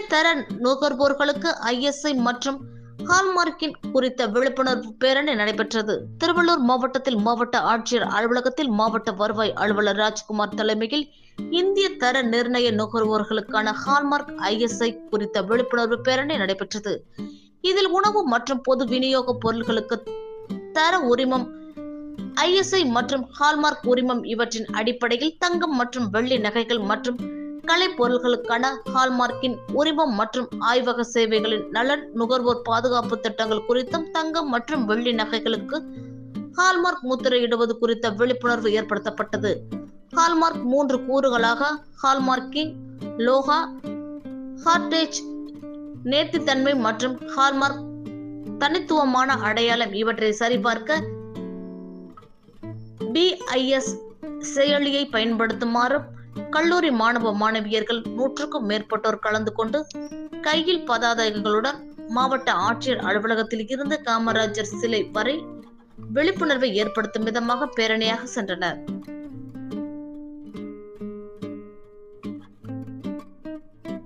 தர நுகர்வோர்களுக்கு ஐஎஸ்ஐ மற்றும் ஹால்மார்க்கின் குறித்த விழிப்புணர்வு பேரணி நடைபெற்றது. திருவள்ளூர் மாவட்டத்தில் மாவட்ட ஆட்சியர் அலுவலகத்தில் மாவட்ட வருவாய் அலுவலர் ராஜ்குமார் தலைமையில் இந்திய தர நிர்ணய நுகர்வோர்களுக்கான ஹால்மார்க் ஐஎஸ்ஐ குறித்த விழிப்புணர்வு பேரணி நடைபெற்றது. இதில் உணவு மற்றும் பொது விநியோக பொருட்களுக்கு தர உரிமம் ஐஎஸ்ஐ மற்றும் ஹால்மார்க் உரிமம் இவற்றின் அடிப்படையில் தங்கம் மற்றும் வெள்ளி நகைகள் மற்றும் கலை பொருட்களுக்கான ஹால்மார்க்கின் உரிமம் மற்றும் ஆய்வக சேவைகளின் நலன் நுகர்வோர் பாதுகாப்பு திட்டங்கள் குறித்தும் தங்கம் மற்றும் வெள்ளி நகைகளுக்கு ஹால்மார்க் முத்திரையிடுவது குறித்த விழிப்புணர்வு ஏற்படுத்தப்பட்டது. ஹால்மார்க் மூன்று கூறுகளாக ஹால்மார்க்கிங் லோகா ஹார்டேஜ் நேர்த்தித்தன்மை மற்றும் ஹால்மார்க் தனித்துவமான அடையாளம் இவற்றை சரிபார்க்க பிஐஎஸ் செயலியை பயன்படுத்துமாறும் கல்லூரி மாணவ மாணவியர்கள் நூற்றுக்கும் மேற்பட்டோர் கலந்து கொண்டு கையில் பதாதைகளுடன் மாவட்ட ஆட்சியர் அலுவலகத்தில் இருந்து காமராஜர் சிலை வரை விழிப்புணர்வை ஏற்படுத்தும் விதமாக பேரணியாக சென்றனர்.